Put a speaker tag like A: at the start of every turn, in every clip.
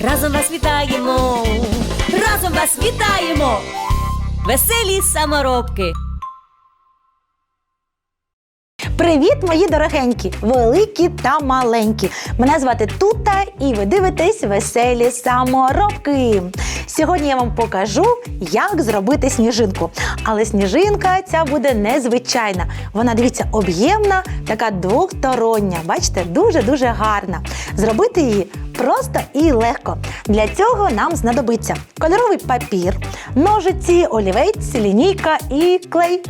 A: разом вас вітаємо, разом вас вітаємо, веселі саморобки.
B: Привіт, мої дорогенькі, великі та маленькі. Мене звати Тута, і ви дивитесь веселі саморобки. Сьогодні я вам покажу, як зробити сніжинку. Але сніжинка ця буде незвичайна. Вона, дивіться, об'ємна, така двохстороння. Бачите, дуже-дуже гарна. Зробити її просто і легко. Для цього нам знадобиться кольоровий папір, ножиці, олівець, лінійка і клей.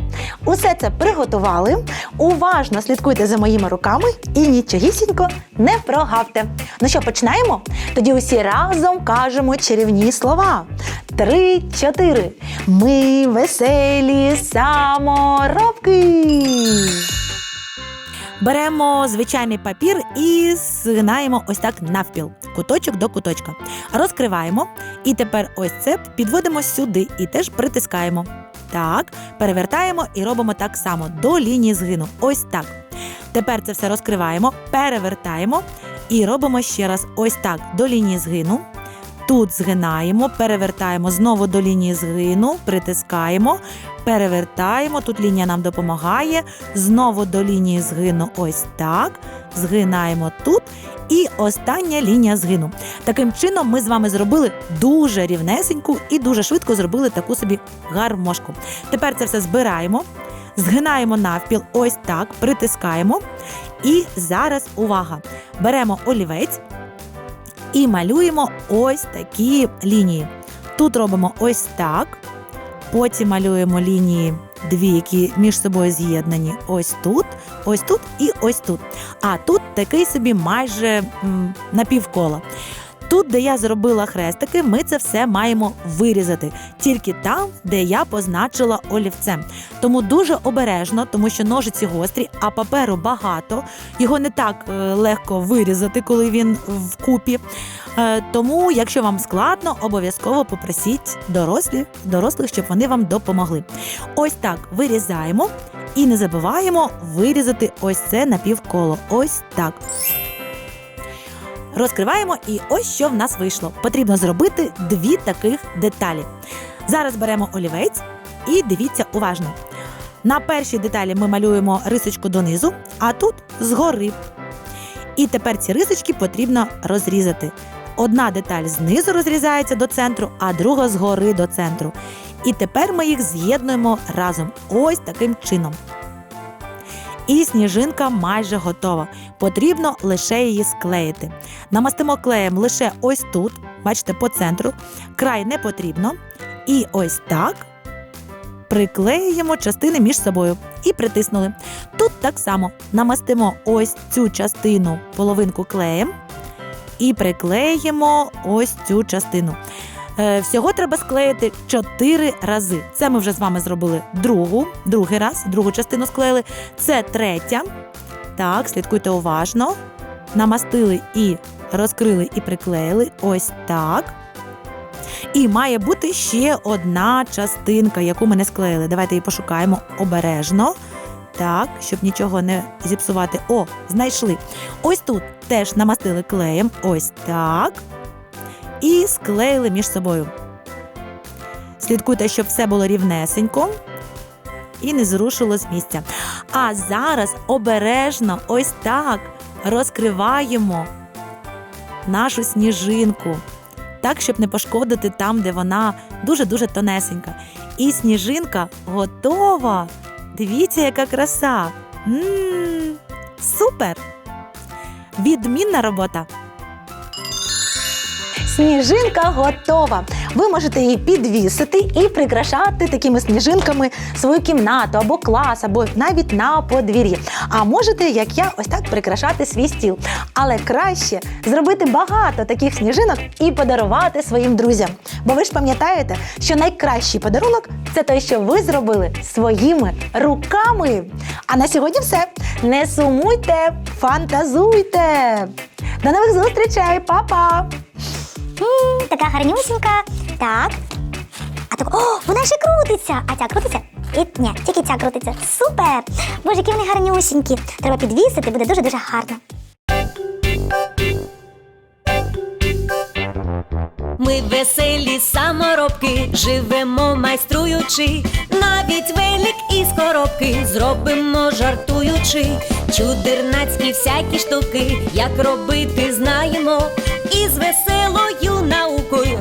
B: Усе це приготували. Уважно слідкуйте за моїми руками і нічогісінько не прогавте. Ну що, починаємо? Тоді усі разом кажемо чарівні слова. Три, чотири. Ми веселі саморобки. Беремо звичайний папір і згинаємо ось так навпіл, куточок до куточка. Розкриваємо і тепер ось це підводимо сюди і теж притискаємо. Так, перевертаємо і робимо так само до лінії згину. Ось так. Тепер це все розкриваємо, перевертаємо і робимо ще раз ось так до лінії згину. Тут згинаємо, перевертаємо знову до лінії згину, притискаємо, перевертаємо. Тут лінія нам допомагає. Знову до лінії згину, ось так. Згинаємо тут. І остання лінія згину. Таким чином, ми з вами зробили дуже рівнесеньку і дуже швидко зробили таку собі гармошку. Тепер це все збираємо, згинаємо навпіл, ось так, притискаємо. І зараз увага! Беремо олівець і малюємо ось такі лінії. Тут робимо ось так. Потім малюємо лінії дві, які між собою з'єднані. Ось тут, ось тут і ось тут. А тут такий собі майже м, напівкола. Тут, де я зробила хрестики, ми це все маємо вирізати тільки там, де я позначила олівцем. Тому дуже обережно, тому що ножиці гострі, а паперу багато. Його не так е, легко вирізати, коли він вкупі. Е, Тому, якщо вам складно, обов'язково попросіть дорослих, дорослих, щоб вони вам допомогли. Ось так вирізаємо і не забуваємо вирізати ось це напівколо. Ось так. Розкриваємо, і ось що в нас вийшло. Потрібно зробити дві таких деталі. Зараз беремо олівець і дивіться уважно. На першій деталі ми малюємо рисочку донизу, а тут згори. І тепер ці рисочки потрібно розрізати. Одна деталь знизу розрізається до центру, а друга згори до центру. І тепер ми їх з'єднуємо разом ось таким чином. І сніжинка майже готова. Потрібно лише її склеїти. Намастимо клеєм лише ось тут, бачите, по центру. Край не потрібно. І ось так приклеюємо частини між собою і притиснули. Тут так само намастимо ось цю частину половинку клеєм і приклеїмо ось цю частину. Е, Всього треба склеїти 4 рази. Це ми вже з вами зробили другу, другий раз, другу частину склеїли. Це третя. Так, слідкуйте уважно. Намастили і розкрили і приклеїли. Ось так. І має бути ще одна частинка, яку ми не склеїли. Давайте її пошукаємо обережно. Так, щоб нічого не зіпсувати. О, знайшли. Ось тут теж намастили клеєм. Ось так. І склеїли між собою. Слідкуйте, щоб все було рівнесенько і не зрушило з місця. А зараз обережно, ось так, розкриваємо нашу сніжинку. Так, щоб не пошкодити там, де вона дуже-дуже тонесенька. І сніжинка готова. Дивіться, яка краса. М, Супер! Відмінна робота. Сніжинка готова. Ви можете її підвісити і прикрашати такими сніжинками свою кімнату або клас, або навіть на подвір'ї. А можете, як я, ось так прикрашати свій стіл. Але краще зробити багато таких сніжинок і подарувати своїм друзям. Бо ви ж пам'ятаєте, що найкращий подарунок це той, що ви зробили своїми руками. А на сьогодні все. Не сумуйте, фантазуйте. До нових зустрічей, па-па!
C: Така гарнюсінька. Так. А так, о, вона ще крутиться. А ця крутиться? І, ні, тільки ця крутиться. Супер! Боже, які вони гарнюсінькі. Треба підвісити, буде дуже-дуже гарно.
A: Ми веселі саморобки, живемо майструючи, навіть велик із коробки зробимо жартуючи, чудернацькі всякі штуки, як робити знаємо, і з веселою наукою